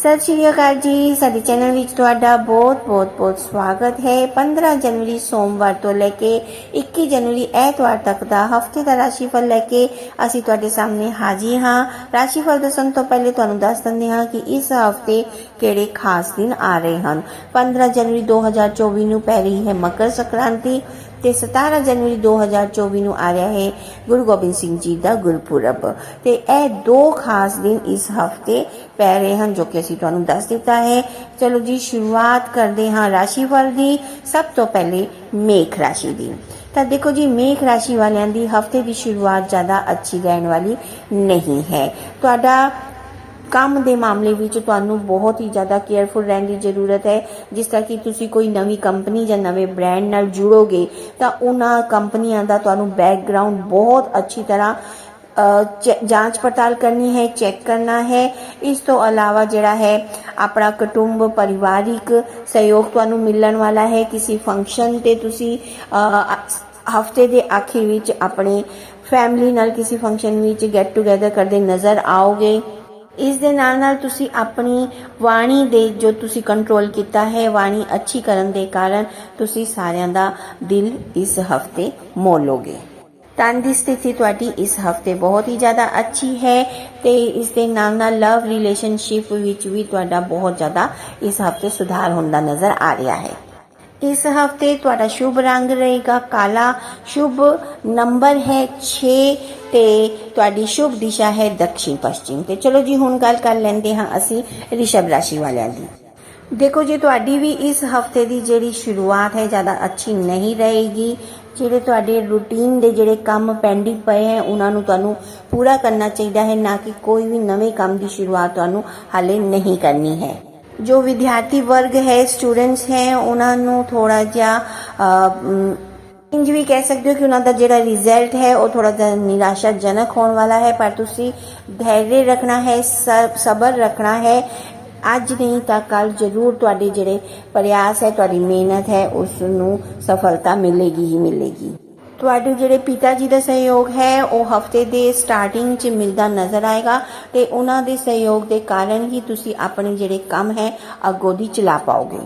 ਸਤਿ ਸ਼੍ਰੀ ਅਕਾਲ ਜੀ। ਸਾਡੇ ਚੈਨਲ ਵਿੱਚ ਤੁਹਾਡਾ ਬਹੁਤ ਬਹੁਤ ਬਹੁਤ ਸਵਾਗਤ ਹੈ। 15 ਜਨਵਰੀ ਸੋਮਵਾਰ ਤੋਂ ਲੈ ਕੇ 21 ਜਨਵਰੀ ਐਤਵਾਰ ਤੱਕ ਦਾ ਹਫ਼ਤੇ ਦਾ ਰਾਸ਼ੀਫਲ ਲੈ ਕੇ ਅਸੀਂ ਤੁਹਾਡੇ ਸਾਹਮਣੇ ਹਾਜ਼ਰ ਹਾਂ। ਰਾਸ਼ੀਫਲ ਦੱਸਣ ਤੋਂ ਪਹਿਲੇ ਤੁਹਾਨੂੰ ਦੱਸ ਦਿੰਦੇ ਹਾਂ ਕਿ ਇਸ ਹਫ਼ਤੇ ਕਿਹੜੇ ਖਾਸ ਦਿਨ ਆ ਰਹੇ ਹਨ। 15 ਜਨਵਰੀ 2024 ਨੂੰ ਪੈ ਰਹੀ ਹੈ ਮਕਰ ਸੰਕ੍ਰਾਂਤੀ। ਤੇ 17 ਜਨਵਰੀ 2024 ਨੂੰ ਆ ਰਿਹਾ ਹੈ ਗੁਰੂ ਗੋਬਿੰਦ ਸਿੰਘ ਜੀ ਦਾ ਗੁਰਪੁਰਬ। ਤੇ ਇਹ ਦੋ ਖਾਸ ਦਿਨ ਇਸ ਹਫ਼ਤੇ ਪੈ ਰਹੇ ਹਨ ਜੋ ਕਿ ਅਸੀਂ ਤੁਹਾਨੂੰ ਦੱਸ ਦਿੱਤਾ ਹੈ। ਚਲੋ ਜੀ, ਸ਼ੁਰੂਆਤ ਕਰਦੇ ਹਾਂ ਰਾਸ਼ੀਫਲ ਦੀ। ਸਭ ਤੋਂ ਪਹਿਲੇ ਮੇਖ ਰਾਸ਼ੀ ਦੀ। ਤਾਂ ਦੇਖੋ ਜੀ, ਮੇਖ ਰਾਸ਼ੀ ਵਾਲਿਆਂ ਦੀ ਹਫ਼ਤੇ ਦੀ ਸ਼ੁਰੂਆਤ ਜ਼ਿਆਦਾ ਅੱਛੀ ਰਹਿਣ ਵਾਲੀ ਨਹੀਂ ਹੈ। ਤੁਹਾਡਾ ਕੰਮ ਦੇ ਮਾਮਲੇ ਵਿੱਚ ਤੁਹਾਨੂੰ ਬਹੁਤ ਹੀ ਜ਼ਿਆਦਾ ਕੇਅਰਫੁਲ ਰਹਿਣ ਦੀ ਜ਼ਰੂਰਤ ਹੈ। ਜਿਸ ਤਰ੍ਹਾਂ ਕਿ ਤੁਸੀਂ ਕੋਈ ਨਵੀਂ ਕੰਪਨੀ ਜਾਂ ਨਵੇਂ ਬ੍ਰਾਂਡ ਨਾਲ ਜੁੜੋਗੇ, ਤਾਂ ਉਹਨਾਂ ਕੰਪਨੀਆਂ ਦਾ ਤੁਹਾਨੂੰ ਬੈਕਗ੍ਰਾਉਂਡ ਬਹੁਤ ਅੱਛੀ ਤਰ੍ਹਾਂ ਚ- ਜਾਂਚ ਪੜਤਾਲ ਕਰਨੀ ਹੈ ਚੈੱਕ ਕਰਨਾ ਹੈ। ਇਸ ਤੋਂ ਇਲਾਵਾ ਜਿਹੜਾ ਹੈ, ਆਪਣਾ ਕੁਟੁੰਬ, ਪਰਿਵਾਰਿਕ ਸਹਿਯੋਗ ਤੁਹਾਨੂੰ ਮਿਲਣ ਵਾਲਾ ਹੈ। ਕਿਸੇ ਫੰਕਸ਼ਨ ਤੇ ਤੁਸੀਂ ਹਫ਼ਤੇ ਦੇ ਆਖਿਰ ਵਿੱਚ ਆਪਣੇ ਫੈਮਿਲੀ ਨਾਲ ਕਿਸੇ ਫੰਕਸ਼ਨ ਵਿੱਚ ਗੈਟ ਟੂਗੇਦਰ ਕਰਦੇ ਨਜ਼ਰ ਆਓਗੇ। ਇਸ ਦੇ ਨਾਲ ਨਾਲ ਤੁਸੀਂ ਆਪਣੀ ਬਾਣੀ ਦੇ ਜੋ ਤੁਸੀਂ ਕੰਟਰੋਲ ਕੀਤਾ ਹੈ ਬਾਣੀ ਅੱਛੀ ਕਰਨ ਦੇ ਕਾਰਨ ਤੁਸੀਂ ਸਾਰਿਆਂ ਦਾ ਦਿਲ ਇਸ ਹਫ਼ਤੇ ਮੋਲੋਗੇ। ਤਨ ਦੀ ਸਥਿਤੀ ਤੁਹਾਡੀ ਇਸ ਹਫ਼ਤੇ ਬਹੁਤ ਹੀ ਜ਼ਿਆਦਾ ਅੱਛੀ ਹੈ ਤੇ ਇਸ ਦੇ ਨਾਲ ਨਾਲ ਲਵ ਰਿਲੇਸ਼ਨਸ਼ਿਪ ਵਿੱਚ ਵੀ ਤੁਹਾਡਾ ਬਹੁਤ ਜ਼ਿਆਦਾ ਇਸ ਹਫ਼ਤੇ ਸੁਧਾਰ ਹੁੰਦਾ ਨਜ਼ਰ ਆ ਰਿਹਾ ਹੈ। ਇਸ ਹਫ਼ਤੇ ਤੁਹਾਡਾ ਸ਼ੁਭ ਰੰਗ ਰਹੇਗਾ, ਕਾਲਾ। ਸ਼ੁਭ ਨੰਬਰ ਹੈ 6 ਤੇ ਤੁਹਾਡੀ ਸ਼ੁਭ ਦਿਸ਼ਾ ਹੈ ਦક્ષਿਣ ਪੱਛਮ। ਤੇ ਚਲੋ ਜੀ, ਹੁਣ ਗੱਲ ਕਰ ਲੈਂਦੇ ਹਾਂ ਅਸੀਂ ਰਿਸ਼ਭ ਰਾਸ਼ੀ ਵਾਲਿਆਂ ਦੀ। ਦੇਖੋ ਜੀ, ਤੁਹਾਡੀ ਵੀ ਇਸ ਹਫ਼ਤੇ ਦੀ ਜਿਹੜੀ ਸ਼ੁਰੂਆਤ ਹੈ ਜ਼ਿਆਦਾ ਅੱਛੀ ਨਹੀਂ ਰਹੇਗੀ। ਜਿਹੜੇ ਤੁਹਾਡੇ ਰੂਟੀਨ ਦੇ ਜਿਹੜੇ ਕੰਮ ਪੈਂਡਿੰਗ ਪਏ ਹੈ, ਉਹਨਾਂ ਨੂੰ ਤੁਹਾਨੂੰ ਪੂਰਾ ਕਰਨਾ ਚਾਹੀਦਾ ਹੈ, ਨਾ ਕਿ ਕੋਈ ਵੀ ਨਵੇਂ ਕੰਮ ਦੀ ਸ਼ੁਰੂਆਤ ਤੁਹਾਨੂੰ ਹਾਲੇ ਨਹੀਂ ਕਰਨੀ ਹੈ। ਜੋ ਵਿਦਿਆਰਥੀ ਵਰਗ ਹੈ ਸਟੂਡੈਂਟਸ ਹੈ ਉਹਨਾਂ ਨੂੰ ਥੋੜਾ ਜਿਹਾ ਅ, ਇੰਜ ਵੀ ਕਹਿ ਸਕਦੇ ਹੋ ਕਿ ਉਹਨਾਂ ਦਾ ਜਿਹੜਾ ਰਿਜ਼ਲਟ ਹੈ ਉਹ ਥੋੜਾ ਜਿਹਾ ਨਿਰਾਸ਼ਾਜਨਕ ਹੋਣ ਵਾਲਾ ਹੈ। ਪਰ ਤੁਸੀਂ ਧੈਰਯ ਰੱਖਣਾ ਹੈ ਸਬਰ ਰੱਖਣਾ ਹੈ। ਅੱਜ ਨਹੀਂ ਤਾਂ ਕੱਲ ਜ਼ਰੂਰ ਤੁਹਾਡੇ ਜਿਹੜੇ ਪ੍ਰਯਾਸ ਹੈ ਤੁਹਾਡੀ ਮਿਹਨਤ ਹੈ ਉਸ ਨੂੰ ਸਫਲਤਾ ਮਿਲੇਗੀ ਹੀ ਮਿਲੇਗੀ। ਤੁਹਾਡੇ ਜਿਹੜੇ ਪਿਤਾ ਜੀ ਦਾ ਸਹਿਯੋਗ ਹੈ, ਉਹ ਹਫ਼ਤੇ ਦੇ ਸਟਾਰਟਿੰਗ 'ਚ ਮਿਲਦਾ ਨਜ਼ਰ ਆਏਗਾ ਤੇ ਉਹਨਾਂ ਦੇ ਸਹਿਯੋਗ ਦੇ ਕਾਰਨ ਹੀ ਤੁਸੀਂ ਆਪਣੇ ਜਿਹੜੇ ਕੰਮ ਹੈ, ਅੱਗੋਂ ਦੀ ਚਲਾ ਪਾਓਗੇ।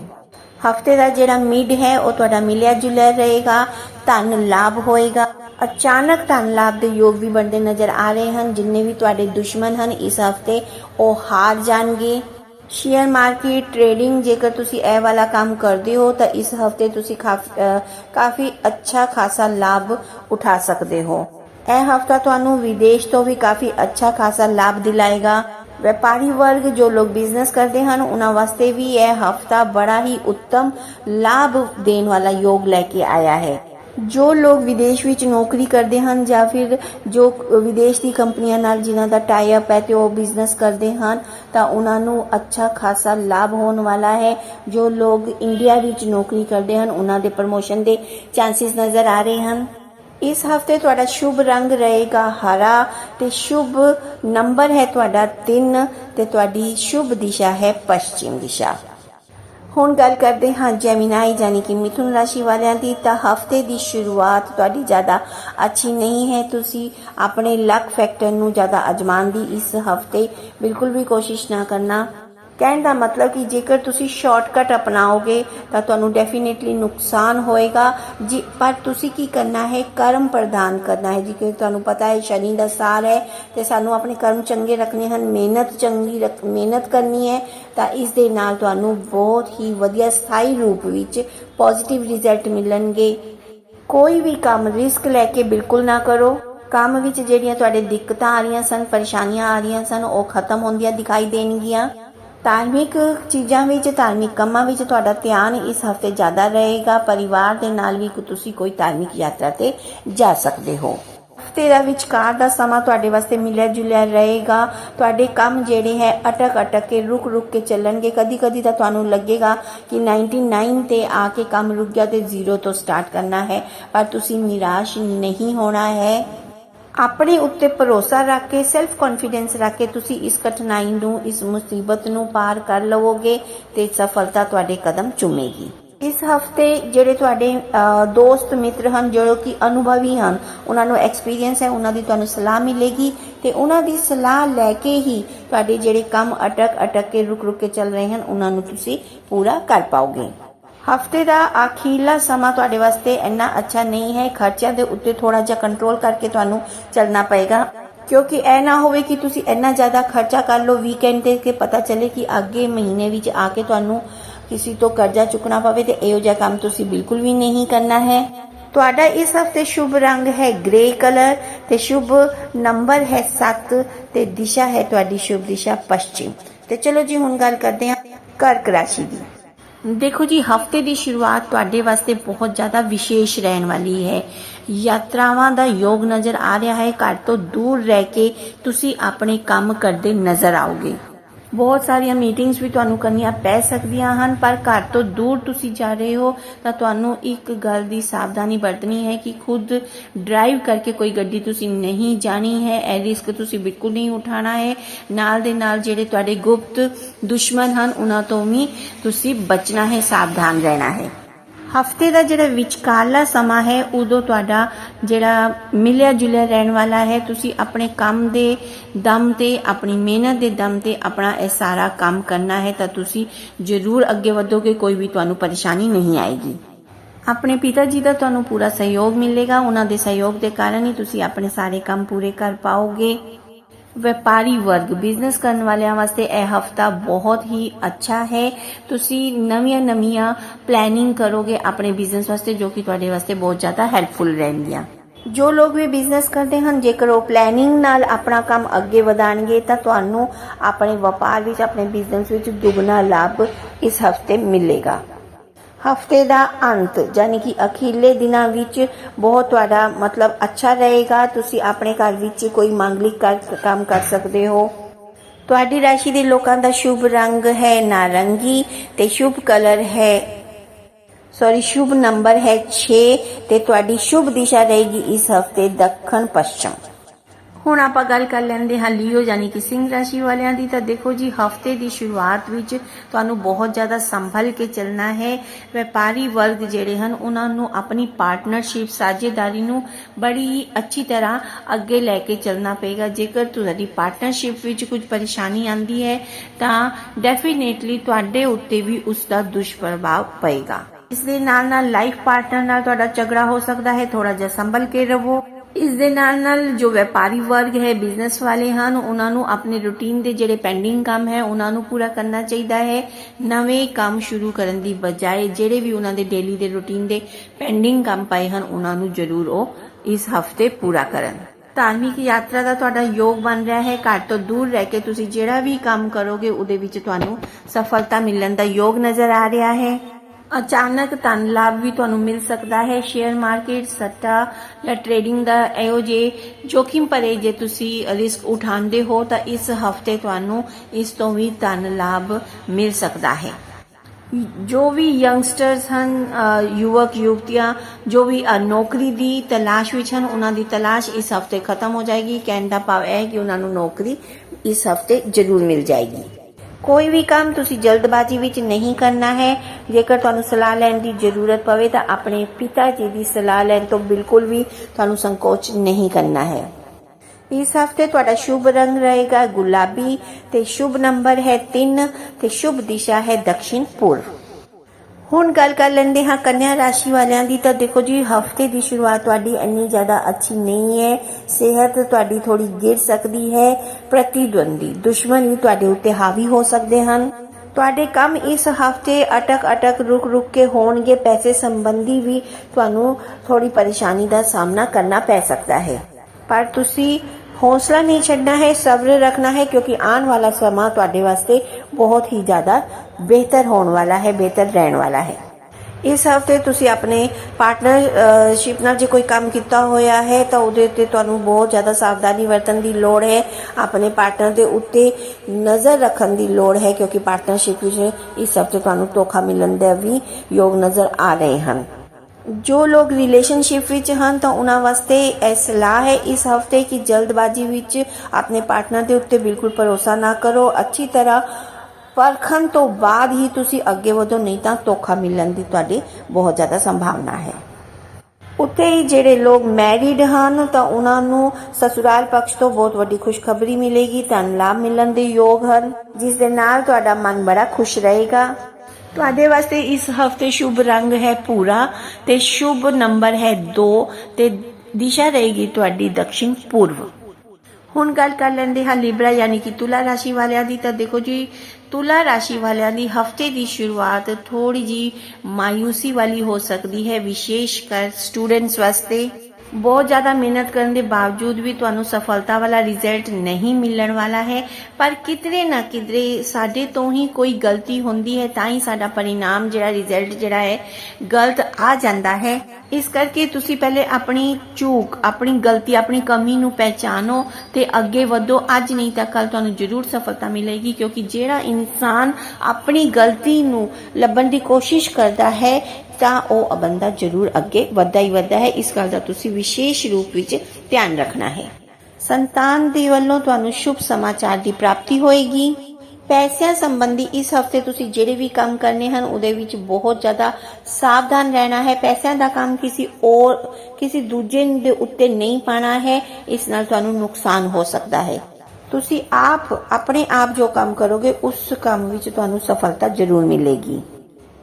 ਹਫ਼ਤੇ ਦਾ ਜਿਹੜਾ ਮਿਡ ਹੈ, ਉਹ ਤੁਹਾਡਾ ਮਿਲਿਆ ਜੁਲਿਆ ਰਹੇਗਾ, ਧਨ ਲਾਭ ਹੋਏਗਾ। ਅਚਾਨਕ ਧਨ ਲਾਭ ਦੇ ਯੋਗ ਵੀ ਬਣਦੇ ਨਜ਼ਰ ਆ ਰਹੇ ਹਨ, ਜਿੰਨੇ ਵੀ ਤੁਹਾਡੇ ਦੁਸ਼ਮਣ ਹਨ, ਇਸ ਹਫ਼ਤੇ ਉਹ ਹਾਰ ਜਾਣਗੇ। ਸ਼ੇਅਰ ਮਾਰਕੀਟ, ਟ੍ਰੇਡਿੰਗ, ਜੇਕਰ ਤੁਸੀਂ ਇਹ ਵਾਲਾ ਕੰਮ ਕਰਦੇ ਹੋ, ਤਾਂ ਇਸ ਹਫ਼ਤੇ ਤੁਸੀਂ ਕਾਫੀ ਅੱਛਾ ਖਾਸਾ ਲਾਭ ਉਠਾ ਸਕਦੇ ਹੋ। ਇਹ ਹਫਤਾ ਤੁਹਾਨੂੰ ਵਿਦੇਸ਼ ਤੋਂ ਵੀ ਕਾਫੀ ਅੱਛਾ ਖਾਸਾ ਲਾਭ ਦਿਲਾਏਗਾ। ਵਪਾਰੀ ਵਰਗ ਜੋ ਲੋਕ ਬਿਜ਼ਨਸ ਕਰਦੇ ਹਨ, ਉਹਨਾਂ ਵਾਸਤੇ ਵੀ ਇਹ ਹਫਤਾ ਬੜਾ ਹੀ ਉੱਤਮ ਲਾਭ ਦੇਣ ਵਾਲਾ ਯੋਗ ਲੈ ਕੇ ਆਇਆ ਹੈ। ਜੋ ਲੋਕ ਵਿਦੇਸ਼ ਵਿੱਚ ਨੌਕਰੀ ਕਰਦੇ ਹਨ ਜਾਂ ਫਿਰ ਜੋ ਵਿਦੇਸ਼ ਦੀ ਕੰਪਨੀਆਂ ਨਾਲ ਜਿਨ੍ਹਾਂ ਦਾ ਟਾਈ ਅਪ ਹੈ ਤੇ ਉਹ ਬਿਜ਼ਨਸ ਕਰਦੇ ਹਨ, ਤਾਂ ਉਹਨਾਂ ਨੂੰ ਅੱਛਾ ਖਾਸਾ ਲਾਭ ਹੋਣ ਵਾਲਾ ਹੈ। ਜੋ ਲੋਕ ਇੰਡੀਆ ਵਿੱਚ ਨੌਕਰੀ ਕਰਦੇ ਹਨ, ਉਹਨਾਂ ਦੇ ਪ੍ਰਮੋਸ਼ਨ ਦੇ ਚਾਂਸਸ ਨਜ਼ਰ ਆ ਰਹੇ ਹਨ। ਇਸ ਹਫ਼ਤੇ ਤੁਹਾਡਾ ਸ਼ੁਭ ਰੰਗ ਰਹੇਗਾ ਹਰਾ ਤੇ ਸ਼ੁਭ ਨੰਬਰ ਹੈ ਤੁਹਾਡਾ 3 ਤੇ ਤੁਹਾਡੀ ਸ਼ੁਭ ਦਿਸ਼ਾ ਹੈ ਪੱਛਮ ਦਿਸ਼ਾ। ਹੁਣ ਗੱਲ ਕਰਦੇ ਹਾਂ ਜ਼ੈਮੀਨਾਈ ਯਾਨੀ ਕਿ ਮਿਥੁਨ ਰਾਸ਼ੀ ਵਾਲਿਆਂ ਦੀ। ਤਾਂ ਹਫ਼ਤੇ ਦੀ ਸ਼ੁਰੂਆਤ ਤੁਹਾਡੀ ਜ਼ਿਆਦਾ ਅੱਛੀ ਨਹੀਂ ਹੈ। ਤੁਸੀਂ ਆਪਣੇ ਲੱਕ ਫੈਕਟਰ ਨੂੰ ਜ਼ਿਆਦਾ ਅਜਮਾਉਣ ਦੀ ਇਸ ਹਫ਼ਤੇ ਬਿਲਕੁਲ ਵੀ ਕੋਸ਼ਿਸ਼ ਨਾ ਕਰਨਾ। ਕਹਿਣ ਦਾ ਮਤਲਬ ਕਿ ਜੇਕਰ ਤੁਸੀਂ ਸ਼ਾਰਟਕਟ ਅਪਣਾਓਗੇ ਤਾਂ ਤੁਹਾਨੂੰ ਡੈਫੀਨਿਟਲੀ ਨੁਕਸਾਨ ਹੋਏਗਾ। ਜੀ, ਪਰ ਤੁਸੀਂ ਕੀ ਕਰਨਾ ਹੈ? ਕਰਮ ਪ੍ਰਦਾਨ ਕਰਨਾ ਹੈ। ਜਿਵੇਂ ਤੁਹਾਨੂੰ ਪਤਾ ਹੈ, ਸ਼ਨੀ ਦਾ ਸਾਰ ਹੈ ਤੇ ਸਾਨੂੰ ਆਪਣੇ ਕਰਮ ਚੰਗੇ ਰੱਖਣੇ ਹਨ, ਮਿਹਨਤ ਚੰਗੀ ਰੱਖ- ਮਿਹਨਤ ਕਰਨੀ ਹੈ, ਤਾਂ ਇਸ ਦੇ ਨਾਲ ਤੁਹਾਨੂੰ ਬਹੁਤ ਹੀ ਵਧੀਆ ਸਥਾਈ ਰੂਪ ਵਿੱਚ ਪੋਜ਼ਿਟਿਵ ਰਿਜ਼ਲਟ ਮਿਲਣਗੇ। ਕੋਈ ਵੀ ਕੰਮ ਰਿਸਕ ਲੈ ਕੇ ਬਿਲਕੁਲ ਨਾ ਕਰੋ। ਕੰਮ ਵਿੱਚ ਜਿਹੜੀਆਂ ਤੁਹਾਡੇ ਦਿੱਕਤਾਂ ਆ ਰਹੀਆਂ ਸਨ, ਪਰੇਸ਼ਾਨੀਆਂ ਆ ਰਹੀਆਂ ਸਨ, ਉਹ ਖਤਮ ਹੁੰਦੀਆਂ ਦਿਖਾਈ ਦੇਣਗੀਆਂ। ਧਾਰਮਿਕ ਚੀਜ਼ਾਂ ਵਿੱਚ, ਧਾਰਮਿਕ ਕੰਮਾਂ ਵਿੱਚ ਤੁਹਾਡਾ ਧਿਆਨ ਇਸ ਹਫ਼ਤੇ ਜ਼ਿਆਦਾ ਰਹੇਗਾ। ਪਰਿਵਾਰ ਦੇ ਨਾਲ ਵੀ ਤੁਸੀਂ ਕੋਈ ਧਾਰਮਿਕ ਯਾਤਰਾ ਤੇ ਜਾ ਸਕਦੇ ਹੋ। ਹਫ਼ਤੇ ਦਾ ਵਿਚਕਾਰ ਦਾ ਸਮਾਂ ਤੁਹਾਡੇ ਵਾਸਤੇ ਮਿਲਿਆ ਜੁਲਿਆ ਰਹੇਗਾ। ਤੁਹਾਡੇ ਕੰਮ ਜਿਹੜੇ ਹੈ, ਅਟਕ ਅਟਕ ਕੇ, ਰੁਕ ਰੁਕ ਕੇ ਚੱਲਣਗੇ। ਕਦੀ ਕਦੀ ਤਾਂ ਤੁਹਾਨੂੰ ਲੱਗੇਗਾ ਕਿ 99 ਤੇ ਆ ਕੇ ਕੰਮ ਰੁਕ ਗਿਆ ਤੇ ਜ਼ੀਰੋ ਤੋਂ ਸਟਾਰਟ ਕਰਨਾ ਹੈ। ਪਰ ਤੁਸੀਂ ਨਿਰਾਸ਼ ਨਹੀਂ ਹੋਣਾ ਹੈ। ਆਪਣੇ ਉੱਤੇ ਭਰੋਸਾ ਰੱਖ ਕੇ ਸੈਲਫ ਕੌਨਫੀਡੈਂਸ ਰੱਖ ਕੇ ਤੁਸੀਂ ਇਸ ਕਠਿਨਾਈ ਨੂੰ, ਇਸ ਮੁਸੀਬਤ ਨੂੰ ਪਾਰ ਕਰ ਲਵੋਗੇ ਤੇ ਸਫਲਤਾ ਤੁਹਾਡੇ ਕਦਮ ਚੁੰਮੇਗੀ। ਇਸ ਹਫ਼ਤੇ ਜਿਹੜੇ ਤੁਹਾਡੇ ਦੋਸਤ ਮਿੱਤਰ ਹਨ, ਜੋ ਕਿ ਅਨੁਭਵੀ ਹਨ, ਉਹਨਾਂ ਨੂੰ ਐਕਸਪੀਰੀਅੰਸ ਹੈ, ਉਹਨਾਂ ਦੀ ਤੁਹਾਨੂੰ ਸਲਾਹ ਮਿਲੇਗੀ ਤੇ ਉਹਨਾਂ ਦੀ ਸਲਾਹ ਲੈ ਕੇ ਹੀ ਤੁਹਾਡੇ ਜਿਹੜੇ ਕੰਮ ਅਟਕ ਅਟਕ ਕੇ ਰੁਕ ਰੁਕ ਕੇ ਚੱਲ ਰਹੇ ਹਨ, ਉਹਨਾਂ ਨੂੰ ਤੁਸੀਂ ਪੂਰਾ ਕਰ ਪਾਓਗੇ। ਹਫ਼ਤੇ ਦਾ ਅਖੀਰਲਾ ਸਮਾਂ ਤੁਹਾਡੇ ਵਾਸਤੇ ਇੰਨਾ ਅੱਛਾ ਨਹੀਂ ਹੈ। ਖਰਚਿਆਂ ਦੇ ਉੱਤੇ ਥੋੜਾ ਜਿਹਾ ਕੰਟਰੋਲ ਕਰਕੇ ਤੁਹਾਨੂੰ ਚੱਲਣਾ ਪਏਗਾ। ਕਿਉਂਕਿ ਇਹ ਨਾ ਹੋਵੇ ਕਿ ਤੁਸੀਂ ਇੰਨਾ ਜ਼ਿਆਦਾ ਖਰਚਾ ਕਰ ਲਓ ਵੀਕਐਂਡ ਤੇ ਕਿ ਪਤਾ ਚੱਲੇ ਕਿ ਅੱਗੇ ਮਹੀਨੇ ਵਿੱਚ ਆ ਕੇ ਤੁਹਾਨੂੰ ਕਿਸੇ ਤੋਂ ਕਰਜ਼ਾ ਚੁੱਕਣਾ ਪਵੇ ਤੇ ਇਹੋ ਜਿਹਾ ਕੰਮ ਤੁਸੀਂ ਬਿਲਕੁਲ ਵੀ ਨਹੀਂ ਕਰਨਾ ਹੈ। ਤੁਹਾਡਾ ਇਸ ਹਫ਼ਤੇ ਸ਼ੁਭ ਰੰਗ ਹੈ ਗ੍ਰੇ ਕਲਰ ਤੇ ਸ਼ੁਭ ਨੰਬਰ ਹੈ 7 ਤੇ ਦਿਸ਼ਾ ਹੈ ਤੁਹਾਡੀ ਸ਼ੁਭ ਦਿਸ਼ਾ ਪੱਛਮ। ਤੇ ਚਲੋ ਜੀ, ਹੁਣ ਗੱਲ ਕਰਦੇ ਹਾਂ ਕਰਕ ਰਾਸ਼ੀ ਦੀ। ਦੇਖੋ ਜੀ, ਹਫ਼ਤੇ ਦੀ ਸ਼ੁਰੂਆਤ ਤੁਹਾਡੇ ਵਾਸਤੇ ਬਹੁਤ ਜ਼ਿਆਦਾ ਵਿਸ਼ੇਸ਼ ਰਹਿਣ ਵਾਲੀ ਹੈ। ਯਾਤਰਾਵਾਂ ਦਾ ਯੋਗ ਨਜ਼ਰ ਆ ਰਿਹਾ ਹੈ। ਘਰ ਤੋਂ ਦੂਰ ਰਹਿ ਕੇ ਤੁਸੀਂ ਆਪਣੇ ਕੰਮ ਕਰਦੇ ਨਜ਼ਰ ਆਓਗੇ। ਬਹੁਤ ਸਾਰੀਆਂ ਮੀਟਿੰਗਸ ਵੀ ਤੁਹਾਨੂੰ ਕਰਨੀਆਂ ਪੈ ਸਕਦੀਆਂ ਹਨ, ਪਰ ਘਰ ਤੋਂ ਦੂਰ ਤੁਸੀਂ ਜਾ ਰਹੇ ਹੋ, ਤਾਂ ਤੁਹਾਨੂੰ ਇੱਕ ਗੱਲ ਦੀ ਸਾਵਧਾਨੀ ਵਰਤਣੀ ਹੈ ਕਿ ਖੁਦ ਡਰਾਈਵ ਕਰਕੇ ਕੋਈ ਗੱਡੀ ਤੁਸੀਂ ਨਹੀਂ ਜਾਣੀ ਹੈ। ਇਹ ਰਿਸਕ ਤੁਸੀਂ ਬਿਲਕੁਲ ਨਹੀਂ ਉਠਾਣਾ ਹੈ। ਨਾਲ ਦੇ ਨਾਲ ਜਿਹੜੇ ਤੁਹਾਡੇ ਗੁਪਤ ਦੁਸ਼ਮਣ ਹਨ, ਉਹਨਾਂ ਤੋਂ ਵੀ ਤੁਸੀਂ ਬਚਣਾ ਹੈ, ਸਾਵਧਾਨ ਰਹਿਣਾ ਹੈ। ਹਫ਼ਤੇ ਦਾ ਜਿਹੜਾ ਵਿਚਕਾਰਲਾ ਸਮਾਂ ਹੈ, ਉਦੋਂ ਤੁਹਾਡਾ ਜਿਹੜਾ ਮਿਲਿਆ ਜੁਲਿਆ ਰਹਿਣ ਵਾਲਾ ਹੈ, ਤੁਸੀਂ ਆਪਣੇ ਕੰਮ ਦੇ ਦਮ ਤੇ, ਆਪਣੀ ਮਿਹਨਤ ਦੇ ਦਮ ਤੇ ਆਪਣਾ ਇਹ ਸਾਰਾ ਕੰਮ ਕਰਨਾ ਹੈ, ਤਾਂ ਤੁਸੀਂ ਜ਼ਰੂਰ ਅੱਗੇ ਵਧੋਗੇ, ਕੋਈ ਵੀ ਤੁਹਾਨੂੰ ਪਰੇਸ਼ਾਨੀ ਨਹੀਂ ਆਏਗੀ। ਆਪਣੇ ਪਿਤਾ ਜੀ ਦਾ ਤੁਹਾਨੂੰ ਪੂਰਾ ਸਹਿਯੋਗ ਮਿਲੇਗਾ, ਉਹਨਾਂ ਦੇ ਸਹਿਯੋਗ ਦੇ ਕਾਰਨ ਹੀ ਤੁਸੀਂ ਆਪਣੇ ਸਾਰੇ ਕੰਮ ਪੂਰੇ ਕਰ ਪਾਓਗੇ। ਵਪਾਰੀ ਵਰਗ ਬਿਜ਼ਨਸ ਕਰਨ ਵਾਲਿਆਂ ਵਾਸਤੇ ਇਹ ਹਫਤਾ ਬਹੁਤ ਹੀ ਅੱਛਾ ਹੈ। ਤੁਸੀਂ ਨਵੀਆਂ ਨਵੀਆਂ ਪਲੈਨਿੰਗ ਕਰੋਗੇ ਆਪਣੇ ਬਿਜ਼ਨਸ ਵਾਸਤੇ, ਜੋ ਕਿ ਤੁਹਾਡੇ ਵਾਸਤੇ ਬਹੁਤ ਜ਼ਿਆਦਾ ਹੈਲਪਫੁਲ ਰਹਿਣਗੀਆਂ। ਜੋ ਲੋਕ ਵੀ ਬਿਜ਼ਨਸ ਕਰਦੇ ਹਨ, ਜੇਕਰ ਉਹ ਪਲੈਨਿੰਗ ਨਾਲ ਆਪਣਾ ਕੰਮ ਅੱਗੇ ਵਧਾਣਗੇ ਤਾਂ ਤੁਹਾਨੂੰ ਆਪਣੇ ਵਪਾਰ ਵਿੱਚ, ਆਪਣੇ ਬਿਜ਼ਨਸ ਵਿੱਚ ਦੁੱਗਣਾ ਲਾਭ ਇਸ ਹਫ਼ਤੇ ਮਿਲੇਗਾ। ਹਫ਼ਤੇ ਦਾ ਅੰਤ ਯਾਨੀ ਕਿ ਅਖੀਰਲੇ ਦਿਨਾਂ ਵਿੱਚ ਬਹੁਤ ਤੁਹਾਡਾ ਮਤਲਬ ਅੱਛਾ ਰਹੇਗਾ। ਤੁਸੀਂ ਆਪਣੇ ਘਰ ਵਿੱਚ ਕੋਈ ਮੰਗਲਿਕ ਕਰ- ਕੰਮ ਕਰ ਸਕਦੇ ਹੋ। ਤੁਹਾਡੀ ਰਾਸ਼ੀ ਦੇ ਲੋਕਾਂ ਦਾ ਸ਼ੁਭ ਰੰਗ ਹੈ ਨਾਰੰਗੀ ਤੇ ਸ਼ੁਭ ਕਲਰ ਹੈ, ਸੌਰੀ, ਸ਼ੁਭ ਨੰਬਰ ਹੈ 6 ਤੇ ਤੁਹਾਡੀ ਸ਼ੁਭ ਦਿਸ਼ਾ ਰਹੇਗੀ ਇਸ ਹਫ਼ਤੇ ਦੱਖਣ ਪੱਛਮ ਹੁਣ ਆਪਾਂ ਗੱਲ ਕਰ ਲੈਂਦੇ ਹਾਂ ਲਿਓ, ਯਾਨੀ ਕਿ ਸਿੰਘ ਰਾਸ਼ੀ ਵਾਲਿਆਂ ਦੀ। ਤਾਂ ਦੇਖੋ ਜੀ, ਹਫ਼ਤੇ ਦੀ ਸ਼ੁਰੂਆਤ ਵਿੱਚ ਤੁਹਾਨੂੰ ਬਹੁਤ ਜ਼ਿਆਦਾ ਸੰਭਲ ਕੇ ਚੱਲਣਾ ਹੈ। ਵਪਾਰੀ ਵਰਗ ਜਿਹੜੇ ਹਨ, ਉਹਨਾਂ ਨੂੰ ਆਪਣੀ ਪਾਰਟਨਰਸ਼ਿਪ, ਸਾਝੇਦਾਰੀ ਨੂੰ ਬੜੀ ਹੀ ਅੱਛੀ ਤਰ੍ਹਾਂ ਅੱਗੇ ਲੈ ਕੇ ਚੱਲਣਾ ਪਏਗਾ। ਜੇਕਰ ਤੁਹਾਡੀ ਪਾਰਟਨਰਸ਼ਿਪ ਵਿੱਚ ਕੁਝ ਪਰੇਸ਼ਾਨੀ ਆਂਦੀ ਹੈ, ਤਾਂ ਡੈਫੀਨੇਟਲੀ ਤੁਹਾਡੇ ਉੱਤੇ ਵੀ ਉਸ ਦਾ ਦੁਸ਼ਪ੍ਰਭਾਵ ਪਏਗਾ। ਇਸ ਦੇ ਨਾਲ ਨਾਲ ਲਾਈਫ ਪਾਰਟਨਰ ਨਾਲ ਤੁਹਾਡਾ ਝਗੜਾ ਹੋ ਸਕਦਾ ਹੈ। ਥੋੜਾ ਜਿਹਾ ਸੰਭਲ ਕੇ ਰਹੋ। ਇਸ ਦੇ ਨਾਲ ਨਾਲ ਜੋ ਵਪਾਰੀ ਵਰਗ ਹੈ ਬਿਜ਼ਨਸ ਵਾਲੇ ਹਨ, ਉਹਨਾਂ ਨੂੰ ਆਪਣੇ ਰੂਟੀਨ ਦੇ ਜਿਹੜੇ ਪੈਂਡਿੰਗ ਕੰਮ ਹੈ, ਉਹਨਾਂ ਨੂੰ ਪੂਰਾ ਕਰਨਾ ਚਾਹੀਦਾ ਹੈ। ਨਵੇਂ ਕੰਮ ਸ਼ੁਰੂ ਕਰਨ ਦੀ ਬਜਾਏ ਜਿਹੜੇ ਵੀ ਉਹਨਾਂ ਦੇ ਡੇਲੀ ਦੇ ਰੂਟੀਨ ਦੇ ਪੈਂਡਿੰਗ ਕੰਮ ਪਏ ਹਨ, ਉਹਨਾਂ ਨੂੰ ਜ਼ਰੂਰ ਉਹ ਇਸ ਹਫ਼ਤੇ ਪੂਰਾ ਕਰਨ। ਧਾਰਮਿਕ ਯਾਤਰਾ ਦਾ ਤੁਹਾਡਾ ਯੋਗ ਬਣ ਰਿਹਾ ਹੈ, ਘਰ ਤੋਂ ਦੂਰ ਰਹਿ ਕੇ ਤੁਸੀਂ ਜਿਹੜਾ ਵੀ ਕੰਮ ਕਰੋਗੇ, ਉਹਦੇ ਵਿੱਚ ਤੁਹਾਨੂੰ ਸਫਲਤਾ ਮਿਲਣ ਦਾ ਯੋਗ ਨਜ਼ਰ ਆ ਰਿਹਾ ਹੈ। ਅਚਾਨਕ ਧਨ ਲਾਭ ਵੀ ਤੁਹਾਨੂੰ ਮਿਲ ਸਕਦਾ ਹੈ। ਸ਼ੇਅਰ ਮਾਰਕੀਟ ਸੱਟਾ ਜਾਂ ਟ੍ਰੇਡਿੰਗ ਦਾ ਇਹੋ ਜੇ ਜੋਖਿਮ ਭਰੇ ਜੇ ਤੁਸੀਂ ਰਿਸਕ ਉਠਾਉਂਦੇ ਹੋ, ਤਾਂ ਇਸ ਹਫ਼ਤੇ ਤੁਹਾਨੂੰ ਇਸ ਤੋਂ ਵੀ ਧਨ ਲਾਭ ਮਿਲ ਸਕਦਾ ਹੈ। ਜੋ ਵੀ ਯੰਗਸਟਰਸ ਹਨ ਯੁਵਕ, ਯੁਵਤੀਆਂ, ਜੋ ਵੀ ਨੌਕਰੀ ਦੀ ਤਲਾਸ਼ ਵਿੱਚ ਹਨ, ਉਹਨਾਂ ਦੀ ਤਲਾਸ਼ ਇਸ ਹਫ਼ਤੇ ਖਤਮ ਹੋ ਜਾਏਗੀ। ਕਹਿਣ ਦਾ ਭਾਵ ਇਹ ਹੈ ਕਿ ਉਹਨਾਂ ਨੂੰ ਨੌਕਰੀ ਇਸ ਹਫ਼ਤੇ ਜ਼ਰੂਰ ਮਿਲ ਜਾਏਗੀ। ਕੋਈ ਵੀ ਕੰਮ ਤੁਸੀਂ ਜਲਦਬਾਜ਼ੀ ਵਿੱਚ ਨਹੀਂ ਕਰਨਾ ਹੈ। ਜੇਕਰ ਤੁਹਾਨੂੰ ਸਲਾਹ ਲੈਣ ਦੀ ਜ਼ਰੂਰਤ ਪਵੇ ਤਾਂ ਆਪਣੇ ਪਿਤਾ ਜੀ ਦੀ ਸਲਾਹ ਲੈਣ ਤੋਂ ਬਿਲਕੁਲ ਵੀ ਤੁਹਾਨੂੰ ਸੰਕੋਚ ਨਹੀਂ ਕਰਨਾ ਹੈ। ਇਸ ਹਫ਼ਤੇ ਤੁਹਾਡਾ ਸ਼ੁਭ ਰੰਗ ਰਹੇਗਾ ਗੁਲਾਬੀ ਤੇ ਸ਼ੁਭ ਨੰਬਰ ਹੈ 3 ਤੇ ਸ਼ੁਭ ਦਿਸ਼ਾ ਹੈ ਦਕਸ਼ਿਨ ਪੂਰਬ। ਹੁਣ ਗੱਲ ਕਰ ਲੈਂਦੇ ਹਾਂ ਕੰਨਿਆ ਰਾਸ਼ੀ ਵਾਲਿਆਂ ਦੀ। ਤਾਂ ਦੇਖੋ ਜੀ, ਹਫ਼ਤੇ ਦੀ ਸ਼ੁਰੂਆਤ ਤੁਹਾਡੀ ਇੰਨੀ ਜ਼ਿਆਦਾ ਅੱਛੀ ਨਹੀਂ ਹੈ। ਸਿਹਤ ਤੁਹਾਡੀ ਥੋੜੀ ਗਿਰ ਸਕਦੀ ਹੈ। ਪ੍ਰਤੀਦਵੰਦੀ, ਦੁਸ਼ਮਣ ਵੀ ਤੁਹਾਡੇ ਉੱਤੇ ਹਾਵੀ ਹੋ ਸਕਦੇ ਹਨ। ਤੁਹਾਡੇ ਕੰਮ ਇਸ ਹਫ਼ਤੇ ਅਟਕ ਅਟਕ ਰੁਕ ਰੁਕ ਕੇ ਹੋਣਗੇ। ਪੈਸੇ ਸੰਬੰਧੀ ਵੀ ਤੁਹਾਨੂੰ ਥੋੜੀ ਪਰੇਸ਼ਾਨੀ ਦਾ ਸਾਹਮਣਾ ਕਰਨਾ ਪੈ ਸਕਦਾ ਹੈ। ਪਰ ਤੁਸੀਂ ਹੌਸਲਾ ਨਹੀਂ ਛੱਡਣਾ ਹੈ, ਸਬਰ ਰੱਖਣਾ ਹੈ, ਕਿਉਂਕਿ ਆਉਣ ਵਾਲਾ ਸਮਾਂ ਤੁਹਾਡੇ ਵਾਸਤੇ ਬਹੁਤ ਹੀ ਜ਼ਿਆਦਾ ਬਿਹਤਰ ਹੋਣ ਵਾਲਾ ਹੈ, ਬਿਹਤਰ ਰਹਿਣ ਵਾਲਾ ਹੈ। ਇਸ ਹਫ਼ਤੇ ਤੁਸੀਂ ਆਪਣੇ ਪਾਰਟਨਰਸ਼ਿਪ ਨਾਲ ਜੇ ਕੋਈ ਕੰਮ ਕੀਤਾ ਹੋਇਆ ਹੈ, ਤਾਂ ਉਹਦੇ ਉੱਤੇ ਤੁਹਾਨੂੰ ਬਹੁਤ ਜ਼ਿਆਦਾ ਸਾਵਧਾਨੀ ਵਰਤਣ ਦੀ ਲੋੜ ਹੈ। ਆਪਣੇ ਪਾਰਟਨਰ ਦੇ ਉੱਤੇ ਨਜ਼ਰ ਰੱਖਣ ਦੀ ਲੋੜ ਹੈ, ਕਿਉਂਕਿ ਪਾਰਟਨਰਸ਼ਿਪ ਵਿੱਚ ਇਸ ਹਫ਼ਤੇ ਤੁਹਾਨੂੰ ਧੋਖਾ ਮਿਲਣ ਦੇ ਵੀ ਯੋਗ ਨਜ਼ਰ ਆ ਰਹੇ ਹਨ। ਜੋ ਲੋਕ ਰਿਲੇਸ਼ਨਸ਼ਿਪ ਵਿੱਚ ਹਨ ਤਾਂ ਉਹਨਾਂ ਵਾਸਤੇ ਇਹ ਸਲਾਹ ਹੈ ਇਸ ਹਫ਼ਤੇ ਕਿ ਜਲਦਬਾਜ਼ੀ ਵਿੱਚ ਆਪਣੇ ਪਾਰਟਨਰ ਦੇ ਉੱਤੇ ਬਿਲਕੁਲ ਭਰੋਸਾ ਨਾ ਕਰੋ। ਅੱਛੀ ਤਰ੍ਹਾਂ ਪਰਖਣ ਤੋਂ ਬਾਅਦ ਹੀ ਤੁਸੀਂ ਅੱਗੇ ਵਧੋ, ਨਹੀਂ ਤਾਂ ਧੋਖਾ ਮਿਲਣ ਦੀ ਤੁਹਾਡੀ ਬਹੁਤ ਜ਼ਿਆਦਾ ਸੰਭਾਵਨਾ ਹੈ। ਉੱਥੇ ਹੀ ਜਿਹੜੇ ਲੋਕ ਮੈਰਿਡ ਹਨ ਤਾਂ ਉਹਨਾਂ ਨੂੰ ਸਸੁਰਾਲ ਪਕਸ਼ ਤੋਂ ਬਹੁਤ ਵੱਡੀ ਖੁਸ਼ਖਬਰੀ ਮਿਲੇਗੀ ਧਨ ਲਾਭ ਮਿਲਣ ਦੇ ਯੋਗ ਹਨ, ਜਿਸ ਦੇ ਨਾਲ ਤੁਹਾਡਾ ਮਨ ਬੜਾ ਖੁਸ਼ ਰਹੇਗਾ। ਤੁਹਾਡੇ ਵਾਸਤੇ ਇਸ ਹਫ਼ਤੇ ਸ਼ੁਭ ਰੰਗ ਹੈ ਪੂਰਾ ਤੇ ਸ਼ੁਭ ਨੰਬਰ ਹੈ 2 ਤੇ ਦਿਸ਼ਾ ਰਹੇਗੀ ਤੁਹਾਡੀ ਦક્ષਿਣ ਪੂਰਵ। ਹੁਣ ਗੱਲ ਕਰ ਲੈਂਦੇ ਹਾਂ ਲਿਬਰਾ ਯਾਨੀ ਕਿ ਤੁਲਾ ਰਾਸ਼ੀ ਵਾਲਿਆਂ ਦੀ। ਤਾਂ ਦੇਖੋ ਜੀ, ਤੁਲਾ ਰਾਸ਼ੀ ਵਾਲਿਆਂ ਦੀ ਹਫ਼ਤੇ ਦੀ ਸ਼ੁਰੂਆਤ ਥੋੜੀ ਜੀ ਮਾਇੂਸੀ ਵਾਲੀ ਹੋ ਸਕਦੀ ਹੈ, ਵਿਸ਼ੇਸ਼ ਕਰ ਸਟੂਡੈਂਟਸ ਵਾਸਤੇ। ਬਹੁਤ ਜ਼ਿਆਦਾ ਮਿਹਨਤ ਕਰਨ ਦੇ ਬਾਵਜੂਦ ਵੀ ਤੁਹਾਨੂੰ ਸਫਲਤਾ ਵਾਲਾ ਰਿਜ਼ਲਟ ਨਹੀਂ ਮਿਲਣ ਵਾਲਾ ਹੈ, ਪਰ ਕਿਧਰੇ ਨਾ ਕਿਧਰੇ ਸਾਡੇ ਤੋਂ ਹੀ ਕੋਈ ਗਲਤੀ ਹੁੰਦੀ ਹੈ, ਤਾਂ ਹੀ ਸਾਡਾ ਪਰਿਣਾਮ ਜਿਹੜਾ ਰਿਜ਼ਲਟ ਜਿਹੜਾ ਹੈ, ਗਲਤ ਆ ਜਾਂਦਾ ਹੈ। ਇਸ ਕਰਕੇ ਤੁਸੀਂ ਪਹਿਲੇ ਆਪਣੀ ਚੂਕ, ਆਪਣੀ ਗਲਤੀ, ਆਪਣੀ ਕਮੀ ਨੂੰ ਪਹਿਚਾਨੋ ਤੇ ਅੱਗੇ ਵਧੋ। ਅੱਜ ਨਹੀਂ ਤਾਂ ਕੱਲ ਤੁਹਾਨੂੰ ਜ਼ਰੂਰ ਸਫਲਤਾ ਮਿਲੇਗੀ, ਕਿਉਂਕਿ ਜਿਹੜਾ ਇਨਸਾਨ ਆਪਣੀ ਗਲਤੀ ਨੂੰ ਲੱਭਣ ਦੀ ਕੋਸ਼ਿਸ਼ ਕਰਦਾ ਹੈ ਤਾਂ ਉਹ ਬੰਦਾ ਜ਼ਰੂਰ ਅੱਗੇ ਵੱਧਦਾ ਹੀ ਵੱਧਦਾ ਹੈ। ਇਸ ਗੱਲ ਦਾ ਤੁਸੀਂ ਵਿਸ਼ੇਸ਼ ਰੂਪ ਵਿੱਚ ਧਿਆਨ ਰੱਖਣਾ ਹੈ। ਸੰਤਾਨ ਦੇ ਵੱਲੋਂ ਤੁਹਾਨੂੰ ਸ਼ੁਭ ਸਮਾਚਾਰ ਦੀ ਪ੍ਰਾਪਤੀ ਹੋਏਗੀ। ਪੈਸਿਆਂ ਸੰਬੰਧੀ ਇਸ ਹਫ਼ਤੇ ਤੁਸੀਂ ਜਿਹੜੇ ਵੀ ਕੰਮ ਕਰਨੇ ਹਨ, ਉਹਦੇ ਵਿੱਚ ਬਹੁਤ ਜ਼ਿਆਦਾ ਸਾਵਧਾਨ ਰਹਿਣਾ ਹੈ। ਪੈਸਿਆਂ ਦਾ ਕੰਮ ਕਿਸੇ ਹੋਰ, ਕਿਸੇ ਦੂਜੇ ਦੇ ਉੱਤੇ ਨਹੀਂ ਪਾਣਾ ਹੈ। ਇਸ ਨਾਲ ਤੁਹਾਨੂੰ ਨੁਕਸਾਨ ਹੋ ਸਕਦਾ ਹੈ। ਤੁਸੀਂ ਆਪ, ਆਪਣੇ ਆਪ ਜੋ ਕੰਮ ਕਰੋਗੇ, ਉਸ ਕੰਮ ਵਿੱਚ ਤੁਹਾਨੂੰ ਸਫਲਤਾ ਜ਼ਰੂਰ ਮਿਲੇਗੀ।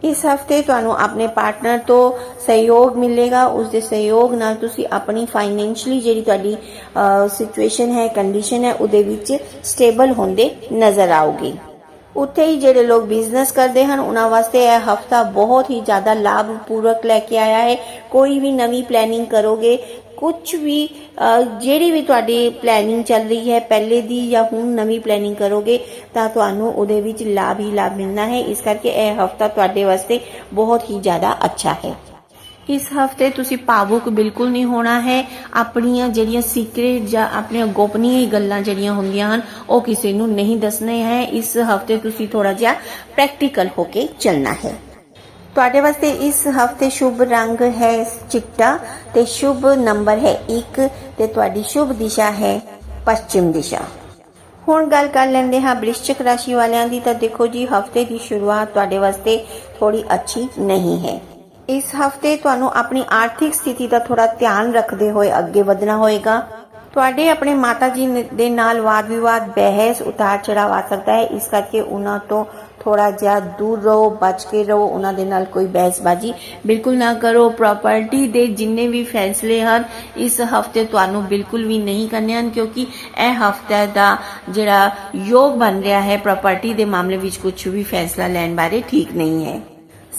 ਇਸ ਹਫ਼ਤੇ ਤੁਹਾਨੂੰ ਆਪਣੇ ਪਾਰਟਨਰ ਤੋਂ ਸਹਿਯੋਗ ਮਿਲੇਗਾ। ਉਸ ਦੇ ਸਹਿਯੋਗ ਨਾਲ ਤੁਸੀਂ ਆਪਣੀ ਫਾਈਨੈਂਸ਼ੀਅਲੀ ਜਿਹੜੀ ਤੁਹਾਡੀ ਸਿਚੁਏਸ਼ਨ ਹੈ ਕੰਡੀਸ਼ਨ ਹੈ, ਉਹਦੇ ਵਿੱਚ ਸਟੇਬਲ ਹੁੰਦੇ ਨਜ਼ਰ ਆਓਗੇ ਉੱਥੇ ਹੀ ਜਿਹੜੇ ਲੋਕ ਬਿਜ਼ਨਸ ਕਰਦੇ ਹਨ, ਉਹਨਾਂ ਵਾਸਤੇ ਇਹ ਹਫਤਾ ਬਹੁਤ ਹੀ ਜ਼ਿਆਦਾ ਲਾਭਪੂਰਕ ਲੈ ਕੇ ਆਇਆ ਹੈ। ਕੋਈ ਵੀ ਨਵੀਂ ਪਲੈਨਿੰਗ ਕਰੋਗੇ ਕੁਝ ਵੀ ਜਿਹੜੀ ਵੀ ਤੁਹਾਡੀ ਪਲੈਨਿੰਗ ਚੱਲ ਰਹੀ ਹੈ, ਪਹਿਲੇ ਦੀ ਜਾਂ ਹੁਣ ਨਵੀਂ ਪਲੈਨਿੰਗ ਕਰੋਗੇ, ਤਾਂ ਤੁਹਾਨੂੰ ਉਹਦੇ ਵਿੱਚ ਲਾਭ ਹੀ ਲਾਭ ਮਿਲਣਾ ਹੈ। ਇਸ ਕਰਕੇ ਇਹ ਹਫਤਾ ਤੁਹਾਡੇ ਵਾਸਤੇ ਬਹੁਤ ਹੀ ਜ਼ਿਆਦਾ ਅੱਛਾ ਹੈ। ਇਸ ਹਫ਼ਤੇ ਤੁਸੀਂ ਭਾਵੁਕ ਬਿਲਕੁਲ ਨਹੀਂ ਹੋਣਾ ਹੈ। ਆਪਣੀਆਂ ਜਿਹੜੀਆਂ ਸੀਕ੍ਰੇਟ ਜਾਂ ਆਪਣੀਆਂ ਗੋਪਨੀय ਗੱਲਾਂ ਜਿਹੜੀਆਂ ਹੁੰਦੀਆਂ ਹਨ, ਉਹ ਕਿਸੇ ਨੂੰ ਨਹੀਂ ਦੱਸਣੇ ਹੈ। ਇਸ ਹਫ਼ਤੇ ਤੁਸੀਂ ਥੋੜਾ ਜਿਹਾ ਪ੍ਰੈਕਟੀਕਲ ਹੋ ਕੇ ਚੱਲਣਾ ਹੈ। ਤੁਹਾਡੇ ਵਾਸਤੇ ਇਸ ਹਫ਼ਤੇ ਸ਼ੁਭ ਰੰਗ ਹੈ ਚਿੱਟਾ ਤੇ ਸ਼ੁਭ ਨੰਬਰ ਹੈ 1 ਤੇ ਤੁਹਾਡੀ ਸ਼ੁਭ ਦਿਸ਼ਾ ਹੈ ਪੱਛਮ ਦਿਸ਼ਾ। ਹੁਣ ਗੱਲ ਕਰ ਲੈਂਦੇ ਹਾਂ ਬ੍ਰਿਸ਼ਚਿਕ ਰਾਸ਼ੀ ਵਾਲਿਆਂ ਦੀ ਤਾਂ ਦੇਖੋ ਜੀ ਹਫ਼ਤੇ ਦੀ ਸ਼ੁਰੂਆਤ ਤੁਹਾਡੇ ਵਾਸਤੇ ਥੋੜੀ ਅੱਛੀ ਨਹੀਂ ਹੈ। ਇਸ ਹਫ਼ਤੇ ਤੁਹਾਨੂੰ ਆਪਣੀ ਆਰਥਿਕ ਸਥਿਤੀ ਦਾ ਥੋੜਾ ਧਿਆਨ ਰੱਖਦੇ ਹੋਏ ਅੱਗੇ ਵਧਣਾ ਹੋਏਗਾ। ਤੁਹਾਡੇ ਆਪਣੇ ਮਾਤਾ ਜੀ ਦੇ ਨਾਲ ਵਾਦ ਵਿਵਾਦ ਬਹਿਸ ਉਤਾਰ ਚੜਾਵ ਆ ਸਕਦਾ ਹੈ। ਇਸ ਕਰਕੇ ਉਹਨਾਂ ਤੋਂ ਥੋੜਾ ਜਿਹਾ ਦੂਰ ਰਹੋ, ਬਚ ਕੇ ਰਹੋ, ਉਹਨਾਂ ਦੇ ਨਾਲ ਕੋਈ ਬਹਿਸਬਾਜ਼ੀ ਬਿਲਕੁਲ ਨਾ ਕਰੋ। ਪ੍ਰਾਪਰਟੀ ਦੇ ਜਿੰਨੇ ਵੀ ਫੈਸਲੇ ਹਨ, ਇਸ ਹਫ਼ਤੇ ਤੁਹਾਨੂੰ ਬਿਲਕੁਲ ਵੀ ਨਹੀਂ ਕਰਨੇ ਹਨ, ਕਿਉਂਕਿ ਇਹ ਹਫ਼ਤੇ ਦਾ ਜਿਹੜਾ ਯੋਗ ਬਣ ਰਿਹਾ ਹੈ ਪ੍ਰਾਪਰਟੀ ਦੇ ਮਾਮਲੇ ਵਿੱਚ ਕੁਝ ਵੀ ਫੈਸਲਾ ਲੈਣ ਬਾਰੇ ਠੀਕ ਨਹੀਂ ਹੈ।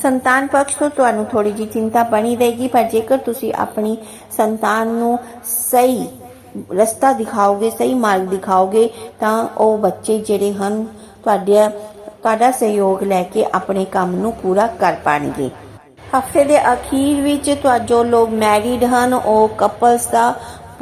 ਸੰਤਾਨ ਪਕਸ਼ ਤੋਂ ਤੁਹਾਨੂੰ ਥੋੜੀ ਜਿਹੀ ਚਿੰਤਾ ਬਣੀ ਰਹੇਗੀ, ਪਰ ਜੇਕਰ ਤੁਸੀਂ ਆਪਣੀ ਸੰਤਾਨ ਨੂੰ ਸਹੀ ਰਸਤਾ ਦਿਖਾਓਗੇ, ਸਹੀ ਮਾਰਗ ਦਿਖਾਓਗੇ, ਤਾਂ ਉਹ ਬੱਚੇ ਜਿਹੜੇ ਹਨ ਤੁਹਾਡੇ ਤੁਹਾਡਾ ਸਹਿਯੋਗ ਲੈ ਕੇ ਆਪਣੇ ਕੰਮ ਨੂੰ ਪੂਰਾ ਕਰ ਪਾਣਗੇ। ਹਫ਼ਤੇ ਦੇ ਅਖੀਰ ਵਿੱਚ ਤੁਹਾਡੇ ਜੋ ਲੋਕ ਮੈਰਿਡ ਹਨ, ਉਹ ਕਪਲਸ ਦਾ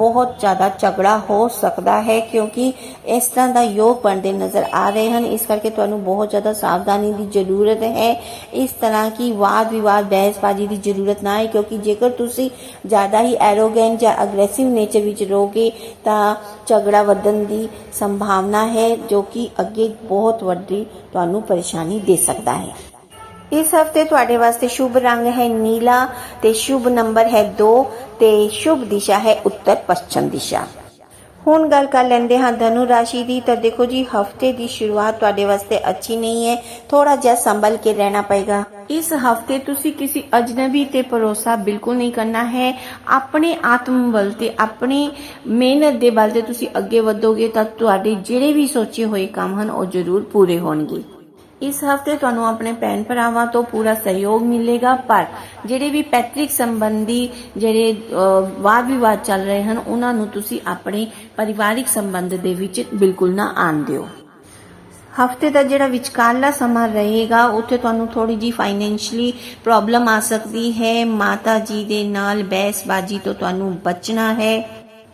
ਬਹੁਤ ਜ਼ਿਆਦਾ ਝਗੜਾ ਹੋ ਸਕਦਾ ਹੈ ਕਿਉਂਕਿ ਇਸ ਤਰ੍ਹਾਂ ਦਾ ਯੋਗ ਬਣਦੇ ਨਜ਼ਰ ਆ ਰਹੇ ਹਨ। ਇਸ ਕਰਕੇ ਤੁਹਾਨੂੰ ਬਹੁਤ ਜ਼ਿਆਦਾ ਸਾਵਧਾਨੀ ਦੀ ਜ਼ਰੂਰਤ ਹੈ। ਇਸ ਤਰ੍ਹਾਂ ਕੀ ਵਾਦ ਵਿਵਾਦ, ਬਹਿਸਬਾਜ਼ੀ ਦੀ ਜ਼ਰੂਰਤ ਨਾ ਹੈ ਕਿਉਂਕਿ ਜੇਕਰ ਤੁਸੀਂ ਜ਼ਿਆਦਾ ਹੀ ਐਰੋਗੈਂਟ ਜਾਂ ਅਗਰੈਸਿਵ ਨੇਚਰ ਵਿੱਚ ਰਹੋਗੇ ਤਾਂ ਝਗੜਾ ਵਧਣ ਦੀ ਸੰਭਾਵਨਾ ਹੈ ਜੋ ਕਿ ਅੱਗੇ ਬਹੁਤ ਵੱਡੀ ਤੁਹਾਨੂੰ ਪਰੇਸ਼ਾਨੀ ਦੇ ਸਕਦਾ ਹੈ। ਇਸ ਹਫ਼ਤੇ ਤੁਹਾਡੇ ਵਾਸਤੇ ਸ਼ੁਭ ਰੰਗ ਹੈ ਨੀਲਾ ਤੇ ਸ਼ੁਭ ਨੰਬਰ ਹੈ 2 ਤੇ ਸ਼ੁਭ ਦਿਸ਼ਾ ਹੈ ਉੱਤਰ ਪੱਛਮ ਦਿਸ਼ਾ। ਹੁਣ ਗੱਲ ਕਰ ਲੈਂਦੇ ਹਾਂ ਧਨੁ ਰਾਸ਼ੀ ਦੀ। ਤਾਂ ਦੇਖੋ ਜੀ, ਹਫ਼ਤੇ ਦੀ ਸ਼ੁਰੂਆਤ ਤੁਹਾਡੇ ਵਾਸਤੇ ਅੱਛੀ ਨਹੀਂ ਹੈ। ਥੋੜਾ ਜਿਹਾ ਸੰਭਲ ਕੇ ਰਹਿਣਾ ਪਏਗਾ। ਇਸ ਹਫ਼ਤੇ ਤੁਸੀਂ ਕਿਸੇ ਅਜਨਬੀ ਤੇ ਭਰੋਸਾ ਬਿਲਕੁਲ ਨਹੀਂ ਕਰਨਾ ਹੈ। ਆਪਣੇ ਆਤਮ ਬਲ ਤੇ, ਆਪਣੀ ਮਿਹਨਤ ਦੇ ਬਲ ਤੇ ਤੁਸੀਂ ਅੱਗੇ ਵਧੋਗੇ ਤਾਂ ਤੁਹਾਡੇ ਜਿਹੜੇ ਵੀ ਸੋਚੇ ਹੋਏ ਕੰਮ ਹਨ, ਉਹ ਜ਼ਰੂਰ ਪੂਰੇ ਹੋਣਗੇ। ਇਸ ਹਫ਼ਤੇ ਤੁਹਾਨੂੰ ਆਪਣੇ ਭੈਣ ਭਰਾਵਾਂ ਤੋਂ ਪੂਰਾ ਸਹਿਯੋਗ ਮਿਲੇਗਾ, ਪਰ ਜਿਹੜੇ ਵੀ ਪੈਤ੍ਰਿਕ ਸੰਬੰਧੀ ਜਿਹੜੇ ਵਾਦ ਵਿਵਾਦ ਚੱਲ ਰਹੇ ਹਨ, ਉਹਨਾਂ ਨੂੰ ਤੁਸੀਂ ਆਪਣੇ ਪਰਿਵਾਰਿਕ ਸੰਬੰਧ ਦੇ ਵਿੱਚ ਬਿਲਕੁਲ ਨਾ ਆਣ ਦਿਓ। ਹਫ਼ਤੇ ਦਾ ਜਿਹੜਾ ਵਿਚਕਾਰਲਾ ਸਮਾਂ ਰਹੇਗਾ, ਉੱਥੇ ਤੁਹਾਨੂੰ ਥੋੜੀ ਜੀ ਫਾਈਨੈਂਸ਼ਲੀ ਪ੍ਰੋਬਲਮ ਆ ਸਕਦੀ ਹੈ। ਮਾਤਾ ਜੀ ਦੇ ਨਾਲ ਬਹਿਸਬਾਜ਼ੀ ਤੋਂ ਤੁਹਾਨੂੰ ਬਚਣਾ ਹੈ।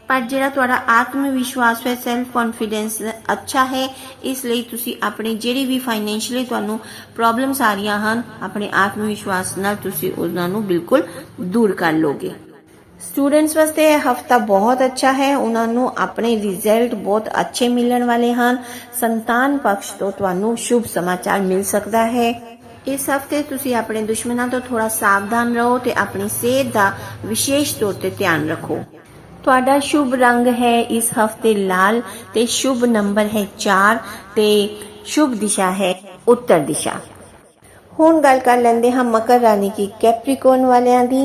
ਪਰ ਜਿਹੜਾ ਤੁਹਾਡਾ ਆਤਮ ਵਿਸ਼ਵਾਸ ਹੈ ਸੈਲਫ ਕੌਨਫੀਡੈਂਸ ਅੱਛਾ ਹੈ, ਇਸ ਲਈ ਤੁਸੀਂ ਆਪਣੇ ਜਿਹੜੀ ਵੀ ਫਾਈਨੈਂਸ਼ੀਅਲੀ ਤੁਹਾਨੂੰ ਪ੍ਰੋਬਲਮਸ ਆ ਰਹੀਆਂ ਹਨ, ਆਪਣੇ ਆਤਮ ਵਿਸ਼ਵਾਸ ਨਾਲ ਤੁਸੀਂ ਉਹਨਾਂ ਨੂੰ ਬਿਲਕੁਲ ਦੂਰ ਕਰ ਲੋਗੇ। ਸਟੂਡੈਂਟਸ ਵਾਸਤੇ ਇਹ ਹਫਤਾ ਬਹੁਤ ਅੱਛਾ ਹੈ। ਉਹਨਾਂ ਨੂੰ ਆਪਣੇ ਰਿਜ਼ਲਟ ਬਹੁਤ ਅੱਛੇ ਮਿਲਣ ਵਾਲੇ ਹਨ। ਸੰਤਾਨ ਪਕਸ਼ ਤੋਂ ਤੁਹਾਨੂੰ ਸ਼ੁਭ ਸਮਾਚਾਰ ਮਿਲ ਸਕਦਾ ਹੈ। ਇਸ ਹਫ਼ਤੇ ਤੁਸੀਂ ਆਪਣੇ ਦੁਸ਼ਮਣਾਂ ਤੋਂ ਥੋੜਾ ਸਾਵਧਾਨ ਰਹੋ ਤੇ ਆਪਣੀ ਸਿਹਤ ਦਾ ਵਿਸ਼ੇਸ਼ ਤੌਰ ਤੇ ਧਿਆਨ ਰੱਖੋ। ਤੁਹਾਡਾ ਸ਼ੁਭ ਰੰਗ ਹੈ ਇਸ ਹਫ਼ਤੇ ਲਾਲ ਤੇ ਸ਼ੁਭ ਨੰਬਰ ਹੈ 4 ਤੇ ਸ਼ੁਭ ਦਿਸ਼ਾ ਹੈ ਉੱਤਰ ਦਿਸ਼ਾ। ਹੁਣ ਗੱਲ ਕਰ ਲੈਂਦੇ ਹਾਂ ਮਕਰ ਰਾਣੀ ਕੀ ਕੈਪਰੀਕੋਨ ਵਾਲਿਆਂ ਦੀ।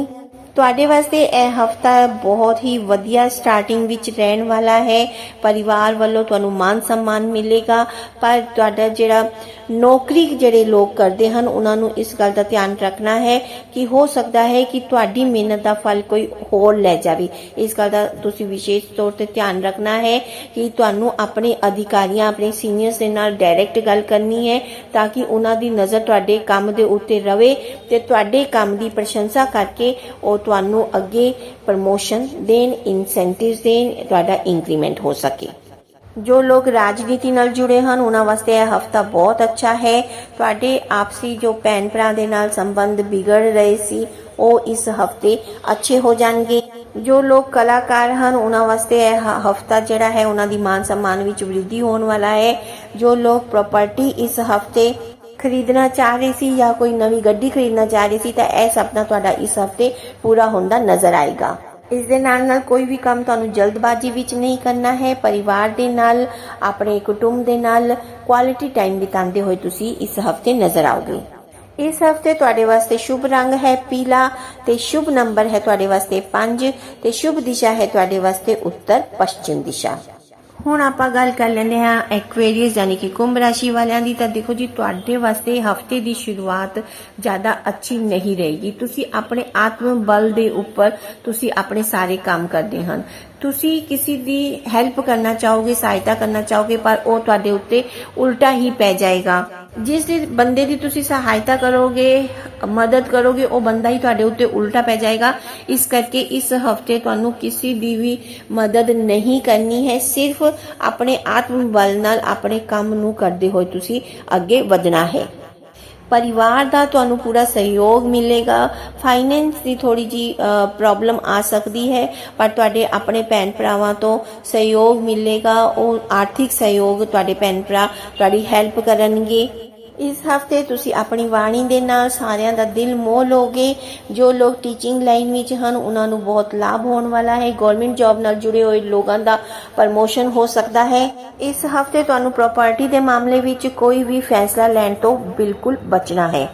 ਤੁਹਾਡੇ ਵਾਸਤੇ ਇਹ ਹਫਤਾ ਬਹੁਤ ਹੀ ਵਧੀਆ ਸਟਾਰਟਿੰਗ ਵਿੱਚ ਰਹਿਣ ਵਾਲਾ ਹੈ। ਪਰਿਵਾਰ ਵੱਲੋਂ ਤੁਹਾਨੂੰ ਮਾਨ ਸਨਮਾਨ ਮਿਲੇਗਾ। ਪਰ ਤੁਹਾਡਾ ਜਿਹੜਾ ਨੌਕਰੀ ਜਿਹੜੇ ਲੋਕ ਕਰਦੇ ਹਨ, ਉਹਨਾਂ ਨੂੰ ਇਸ ਗੱਲ ਦਾ ਧਿਆਨ ਰੱਖਣਾ ਹੈ ਕਿ ਹੋ ਸਕਦਾ ਹੈ ਕਿ ਤੁਹਾਡੀ ਮਿਹਨਤ ਦਾ ਫਲ ਕੋਈ ਹੋਰ ਲੈ ਜਾਵੇ। ਇਸ ਗੱਲ ਦਾ ਤੁਸੀਂ ਵਿਸ਼ੇਸ਼ ਤੌਰ ਤੇ ਧਿਆਨ ਰੱਖਣਾ ਹੈ ਕਿ ਤੁਹਾਨੂੰ ਆਪਣੇ ਅਧਿਕਾਰੀਆਂ, ਆਪਣੇ ਸੀਨੀਅਰਸ ਦੇ ਨਾਲ ਡਾਇਰੈਕਟ ਗੱਲ ਕਰਨੀ ਹੈ ਤਾਂ ਕਿ ਉਹਨਾਂ ਦੀ ਨਜ਼ਰ ਤੁਹਾਡੇ ਕੰਮ ਦੇ ਉੱਤੇ ਰਵੇ ਤੇ ਤੁਹਾਡੇ ਕੰਮ ਦੀ ਪ੍ਰਸ਼ੰਸਾ ਕਰਕੇ ਉਹ ਤੁਹਾਨੂੰ ਅੱਗੇ ਪ੍ਰਮੋਸ਼ਨ ਦੇਣ ਇਨਸੈਂਟਿਵਸ ਦੇਣ, ਤੁਹਾਡਾ ਇੰਕਰੀਮੈਂਟ ਹੋ ਸਕੇ। ਜੋ ਲੋਕ ਰਾਜਨੀਤੀ ਨਾਲ ਜੁੜੇ ਹਨ, ਉਹਨਾਂ ਵਾਸਤੇ ਇਹ ਹਫਤਾ ਬਹੁਤ ਅੱਛਾ ਹੈ। ਤੁਹਾਡੇ ਆਪਸੀ ਜੋ ਭੈਣ ਭਰਾ ਦੇ ਨਾਲ ਸੰਬੰਧ ਵਿਗੜ ਰਹੇ ਸੀ, ਉਹ ਇਸ ਹਫ਼ਤੇ ਅੱਛੇ ਹੋ ਜਾਣਗੇ। ਜੋ ਲੋਕ ਕਲਾਕਾਰ ਹਨ, ਉਹਨਾਂ ਵਾਸਤੇ ਇਹ ਹਫਤਾ ਜਿਹੜਾ ਹੈ, ਉਹਨਾਂ ਦੀ ਮਾਨ ਸਨਮਾਨ ਵਿੱਚ ਵ੍ਰਿੱਧੀ ਹੋਣ ਵਾਲਾ ਹੈ। ਜੋ ਲੋਕ ਪ੍ਰਾਪਰਟੀ ਇਸ ਹਫ਼ਤੇ ਖਰੀਦਣਾ ਚਾਹ ਰਹੇ ਸੀ ਜਾਂ ਕੋਈ ਨਵੀਂ ਗੱਡੀ ਖਰੀਦਣਾ ਚਾਹ ਰਹੇ ਸੀ ਤਾਂ ਇਹ ਸੁਪਨਾ ਤੁਹਾਡਾ ਇਸ ਹਫ਼ਤੇ ਪੂਰਾ ਹੁੰਦਾ ਨਜ਼ਰ ਆਏਗਾ। ਇਸ ਦੇ ਨਾਲ ਨਾਲ ਕੋਈ ਵੀ ਕੰਮ ਤੁਹਾਨੂੰ ਜਲਦਬਾਜ਼ੀ ਵਿੱਚ ਨਹੀਂ ਕਰਨਾ ਹੈ। ਪਰਿਵਾਰ ਦੇ ਨਾਲ, ਆਪਣੇ ਕੁਟੁੰਬ ਦੇ ਨਾਲ ਕੁਆਲਿਟੀ ਟਾਈਮ ਬਿਤਾਉਂਦੇ ਹੋਏ ਤੁਸੀਂ ਇਸ ਹਫ਼ਤੇ ਨਜ਼ਰ ਆਓਗੇ। ਇਸ ਹਫ਼ਤੇ ਤੁਹਾਡੇ ਵਾਸਤੇ ਸ਼ੁਭ ਰੰਗ ਹੈ ਪੀਲਾ ਤੇ ਸ਼ੁਭ ਨੰਬਰ ਹੈ ਤੁਹਾਡੇ ਵਾਸਤੇ 5 ਤੇ ਸ਼ੁਭ ਦਿਸ਼ਾ ਹੈ ਤੁਹਾਡੇ ਵਾਸਤੇ ਉੱਤਰ ਪੱਛਮ ਦਿਸ਼ਾ। ਹੁਣ ਆਪਾਂ ਗੱਲ ਕਰ ਲੈਂਦੇ ਹਾਂ ਐਕੁਏਰੀਅਸ ਯਾਨੀ ਕਿ ਕੁੰਭ ਰਾਸ਼ੀ ਵਾਲਿਆਂ ਦੀ। ਤਾਂ ਦੇਖੋ ਜੀ, ਤੁਹਾਡੇ ਵਾਸਤੇ ਹਫ਼ਤੇ ਦੀ ਸ਼ੁਰੂਆਤ ਜ਼ਿਆਦਾ ਅੱਛੀ ਨਹੀਂ ਰਹੇਗੀ। ਤੁਸੀਂ ਆਪਣੇ ਆਤਮ ਬਲ ਦੇ ਉੱਪਰ ਤੁਸੀਂ ਆਪਣੇ ਸਾਰੇ ਕੰਮ ਕਰਦੇ ਹਨ। ਤੁਸੀਂ ਕਿਸੇ ਦੀ ਹੈਲਪ ਕਰਨਾ ਚਾਹੋਗੇ, ਸਹਾਇਤਾ ਕਰਨਾ ਚਾਹੋਗੇ, ਪਰ ਉਹ ਤੁਹਾਡੇ ਉੱਤੇ ਉਲਟਾ ਹੀ ਪੈ ਜਾਏਗਾ। ਜਿਸ ਦੇ ਬੰਦੇ ਦੀ ਤੁਸੀਂ ਸਹਾਇਤਾ ਕਰੋਗੇ, ਮਦਦ ਕਰੋਗੇ, ਉਹ ਬੰਦਾ ਹੀ ਤੁਹਾਡੇ ਉੱਤੇ ਉਲਟਾ ਪੈ ਜਾਏਗਾ। ਇਸ ਕਰਕੇ ਇਸ ਹਫ਼ਤੇ ਤੁਹਾਨੂੰ ਕਿਸੇ ਦੀ ਵੀ ਮਦਦ ਨਹੀਂ ਕਰਨੀ ਹੈ। ਸਿਰਫ ਆਪਣੇ ਆਤਮ ਬਲ ਨਾਲ ਆਪਣੇ ਕੰਮ ਨੂੰ ਕਰਦੇ ਹੋਏ ਤੁਸੀਂ ਅੱਗੇ ਵਧਣਾ ਹੈ। ਪਰਿਵਾਰ ਦਾ ਤੁਹਾਨੂੰ ਪੂਰਾ ਸਹਿਯੋਗ ਮਿਲੇਗਾ। ਫਾਈਨੈਂਸ ਦੀ ਥੋੜੀ ਜੀ ਪ੍ਰੋਬਲਮ ਆ ਸਕਦੀ ਹੈ, ਪਰ ਤੁਹਾਡੇ ਆਪਣੇ ਭੈਣ ਭਰਾਵਾਂ ਤੋਂ ਸਹਿਯੋਗ ਮਿਲੇਗਾ। ਉਹ ਆਰਥਿਕ ਸਹਿਯੋਗ ਤੁਹਾਡੇ ਭੈਣ ਭਰਾ ਤੁਹਾਡੀ ਹੈਲਪ ਕਰਨਗੇ। ਇਸ ਹਫ਼ਤੇ ਤੁਸੀਂ ਆਪਣੀ ਬਾਣੀ ਦੇ ਨਾਲ ਸਾਰਿਆਂ ਦਾ ਦਿਲ ਮੋਹ ਲੋਗੇ ਜੋ ਲੋਕ ਟੀਚਿੰਗ ਲਾਈਨ ਵਿੱਚ ਹਨ, ਉਹਨਾਂ ਨੂੰ ਬਹੁਤ ਲਾਭ ਹੋਣ ਵਾਲਾ ਹੈ। ਗਵਰਨਮੈਂਟ ਜੌਬ ਨਾਲ ਜੁੜੇ ਹੋਏ ਲੋਕਾਂ ਦਾ ਪ੍ਰਮੋਸ਼ਨ ਹੋ ਸਕਦਾ ਹੈ। ਇਸ ਹਫ਼ਤੇ ਤੁਹਾਨੂੰ ਪ੍ਰਾਪਰਟੀ ਦੇ ਮਾਮਲੇ ਵਿੱਚ ਕੋਈ ਵੀ ਫੈਸਲਾ ਲੈਣ ਤੋਂ ਬਿਲਕੁਲ ਬਚਣਾ ਹੈ।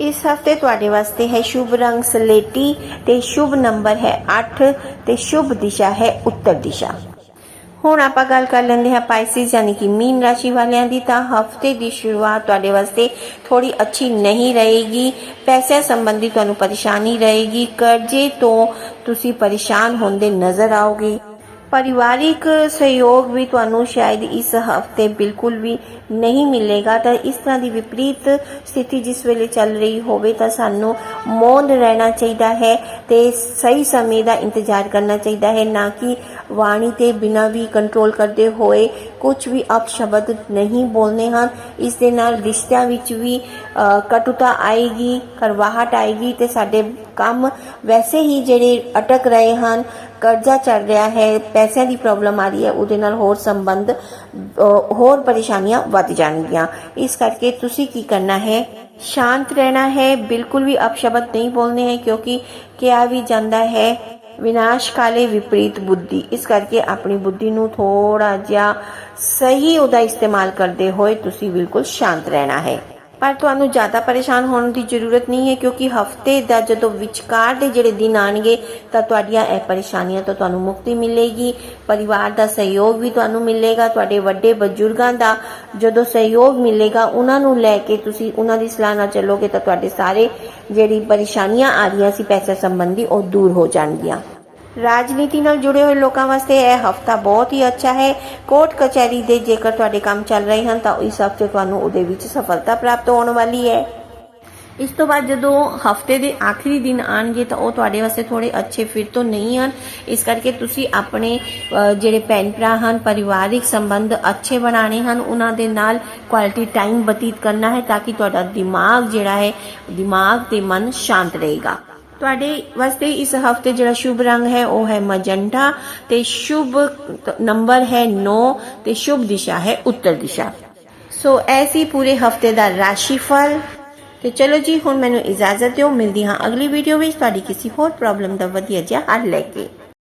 ਇਸ ਹਫ਼ਤੇ ਤੁਹਾਡੇ ਵਾਸਤੇ ਹੈ ਸ਼ੁਭ ਰੰਗ ਸਲੇਟੀ ਤੇ ਸ਼ੁਭ ਨੰਬਰ ਹੈ 8 ਤੇ ਸ਼ੁਭ ਦਿਸ਼ਾ ਹੈ ਉੱਤਰ ਦਿਸ਼ਾ। ਹੁਣ ਆਪਾਂ ਗੱਲ ਕਰ ਲੈਂਦੇ ਹਾਂ ਪਾਈਸਿਸ ਯਾਨੀ ਕਿ ਮੀਨ ਰਾਸ਼ੀ ਵਾਲਿਆਂ ਦੀ, ਤਾਂ ਹਫ਼ਤੇ ਦੀ ਸ਼ੁਰੂਆਤ ਤੁਹਾਡੇ ਵਾਸਤੇ ਥੋੜੀ ਅੱਛੀ ਨਹੀਂ ਰਹੇਗੀ। ਪੈਸੇ ਸੰਬੰਧੀ ਤੁਹਾਨੂੰ ਪਰੇਸ਼ਾਨੀ ਰਹੇਗੀ। ਕਰਜ਼ੇ ਤੋਂ ਤੁਸੀਂ ਪਰੇਸ਼ਾਨ ਹੁੰਦੇ ਨਜ਼ਰ ਆਓਗੇ। ਪਰਿਵਾਰਿਕ ਸਹਿਯੋਗ ਵੀ ਤੁਹਾਨੂੰ ਸ਼ਾਇਦ ਇਸ ਹਫ਼ਤੇ ਬਿਲਕੁਲ ਵੀ ਨਹੀਂ ਮਿਲੇਗਾ। ਤਾਂ ਇਸ ਤਰ੍ਹਾਂ ਦੀ ਵਿਪਰੀਤ ਸਥਿਤੀ ਜਿਸ ਵੇਲੇ ਚੱਲ ਰਹੀ ਹੋਵੇ ਤਾਂ ਸਾਨੂੰ ਮੌਨ ਰਹਿਣਾ ਚਾਹੀਦਾ ਹੈ ਤੇ ਸਹੀ ਸਮੇਂ ਦਾ ਇੰਤਜ਼ਾਰ ਕਰਨਾ ਚਾਹੀਦਾ ਹੈ, ਨਾ ਕਿ ਵਾਣੀ ਤੇ ਬਿਨਾਂ ਵੀ ਕੰਟਰੋਲ ਕਰਦੇ ਹੋਏ ਕੁਝ ਵੀ ਅਪਸ਼ਬਦ ਨਹੀਂ ਬੋਲਨੇ ਹਨ। ਇਸ ਦੇ ਨਾਲ ਰਿਸ਼ਤਿਆਂ ਵਿੱਚ ਵੀ ਕਟੁਤਾ ਆਏਗੀ, ਕਰਵਾਹਟ ਆਏਗੀ ਤੇ ਸਾਡੇ ਕੰਮ ਵੈਸੇ ਹੀ ਜਿਹੜੇ ਅਟਕ ਰਹੇ ਹਨ ਕਰਜ਼ਾ ਚੱਲ ਰਿਹਾ ਹੈ, ਪੈਸਿਆਂ ਦੀ ਪ੍ਰੋਬਲਮ ਆ ਰਹੀ ਹੈ, ਉਹਦੇ ਨਾਲ ਹੋਰ ਸੰਬੰਧ ਹੋਰ ਪਰੇਸ਼ਾਨੀਆਂ ਵੱਧ ਜਾਣਗੀਆਂ। ਇਸ ਕਰਕੇ ਤੁਸੀਂ ਕੀ ਕਰਨਾ ਹੈ? ਸ਼ਾਂਤ ਰਹਿਣਾ ਹੈ, ਬਿਲਕੁਲ ਵੀ ਅਪਸ਼ਬਦ ਨਹੀਂ ਬੋਲਨੇ ਹੈ, ਕਿਉਂਕਿ ਕਿਹਾ ਵੀ ਜਾਂਦਾ ਹੈ, ਵਿਨਾਸ਼ ਕਾਲੇ ਵਿਪਰੀਤ ਬੁੱਧੀ। ਇਸ ਕਰਕੇ ਆਪਣੀ ਬੁੱਧੀ ਨੂੰ ਥੋੜਾ ਜਿਹਾ ਸਹੀ ਉਹਦਾ ਇਸਤੇਮਾਲ ਕਰਦੇ ਹੋਏ ਤੁਸੀਂ ਬਿਲਕੁਲ ਸ਼ਾਂਤ ਰਹਿਣਾ ਹੈ। ਪਰ ਤੁਹਾਨੂੰ ਜ਼ਿਆਦਾ ਪਰੇਸ਼ਾਨ ਹੋਣ ਦੀ ਜ਼ਰੂਰਤ ਨਹੀਂ ਹੈ, ਕਿਉਂਕਿ ਹਫ਼ਤੇ ਦਾ ਜਦੋਂ ਵਿਚਕਾਰ ਦੇ ਜਿਹੜੇ ਦਿਨ ਆਣਗੇ, ਤਾਂ ਤੁਹਾਡੀਆਂ ਇਹ ਪਰੇਸ਼ਾਨੀਆਂ ਤੋਂ ਤੁਹਾਨੂੰ ਮੁਕਤੀ ਮਿਲੇਗੀ, ਪਰਿਵਾਰ ਦਾ ਸਹਿਯੋਗ ਵੀ ਤੁਹਾਨੂੰ ਮਿਲੇਗਾ, ਤੁਹਾਡੇ ਵੱਡੇ ਬਜ਼ੁਰਗਾਂ ਦਾ ਜਦੋਂ ਸਹਿਯੋਗ ਮਿਲੇਗਾ, ਉਹਨਾਂ ਨੂੰ ਲੈ ਕੇ ਤੁਸੀਂ ਉਹਨਾਂ ਦੀ ਸਲਾਹ ਨਾਲ ਚੱਲੋਗੇ, ਤਾਂ ਤੁਹਾਡੇ ਸਾਰੇ ਜਿਹੜੀ ਪਰੇਸ਼ਾਨੀਆਂ ਆ ਰਹੀਆਂ ਸੀ ਪੈਸੇ ਸੰਬੰਧੀ ਉਹ ਦੂਰ ਹੋ ਜਾਣਗੀਆਂ। ਰਾਜਨੀਤੀ ਨਾਲ ਜੁੜੇ ਹੋਏ ਲੋਕਾਂ ਵਾਸਤੇ ਇਹ ਹਫਤਾ ਬਹੁਤ ਹੀ ਅੱਛਾ ਹੈ। ਕੋਰਟ ਕਚਹਿਰੀ ਦੇ ਜੇਕਰ ਤੁਹਾਡੇ ਕੰਮ ਚੱਲ ਰਹੇ ਹਨ, ਤਾਂ ਇਸ ਹਫ਼ਤੇ ਤੁਹਾਨੂੰ ਉਹਦੇ ਵਿੱਚ ਸਫਲਤਾ ਪ੍ਰਾਪਤ ਹੋਣ ਵਾਲੀ ਹੈ। ਇਸ ਤੋਂ ਬਾਅਦ ਜਦੋਂ ਹਫ਼ਤੇ ਦੇ ਆਖਰੀ ਦਿਨ ਆਣਗੇ, ਤਾਂ ਉਹ ਤੁਹਾਡੇ ਵਾਸਤੇ ਥੋੜੇ ਅੱਛੇ ਫਿਰ ਤੋਂ ਨਹੀਂ ਹਨ। ਇਸ ਕਰਕੇ ਤੁਸੀਂ ਆਪਣੇ ਜਿਹੜੇ ਭੈਣ ਭਰਾ ਹਨ, ਪਰਿਵਾਰਿਕ ਸੰਬੰਧ ਅੱਛੇ ਬਣਾਉਣੇ ਹਨ। ਉਹਨਾਂ ਦੇ ਨਾਲ ਕੁਆਲਿਟੀ ਟਾਈਮ ਬਤੀਤ ਕਰਨਾ ਹੈ, ਤਾਂ ਕਿ ਤੁਹਾਡਾ ਦਿਮਾਗ ਜਿਹੜਾ ਹੈ, ਦਿਮਾਗ ਤੇ ਮਨ ਸ਼ਾਂਤ ਰਹੇਗਾ। ਤੁਹਾਡੇ ਵਾਸਤੇ ਇਸ ਹਫ਼ਤੇ ਜਿਹੜਾ ਸ਼ੁਭ ਰੰਗ ਹੈ, ਉਹ ਹੈ ਮਜੰਟਾ ਤੇ ਸ਼ੁਭ ਨੰਬਰ ਹੈ 9 ਤੇ ਸ਼ੁਭ ਦਿਸ਼ਾ ਹੈ ਉੱਤਰ ਦਿਸ਼ਾ। ਸੋ ਐਸੀ ਪੂਰੇ ਹਫ਼ਤੇ ਦਾ ਰਾਸ਼ੀਫਲ। ਤੇ ਚਲੋ ਜੀ, ਹੁਣ ਮੈਨੂੰ ਇਜਾਜ਼ਤ ਦਿਓ। ਮਿਲਦੀ ਹਾਂ ਅਗਲੀ ਵੀਡੀਓ ਵਿੱਚ। ਤੁਹਾਡੀ ਕਿਸੇ ਹੋਰ ਪ੍ਰੋਬਲਮ ਦਾ ਵਧੀਆ ਜਿਹਾ ਹੱਲ ਲੈ ਕੇ।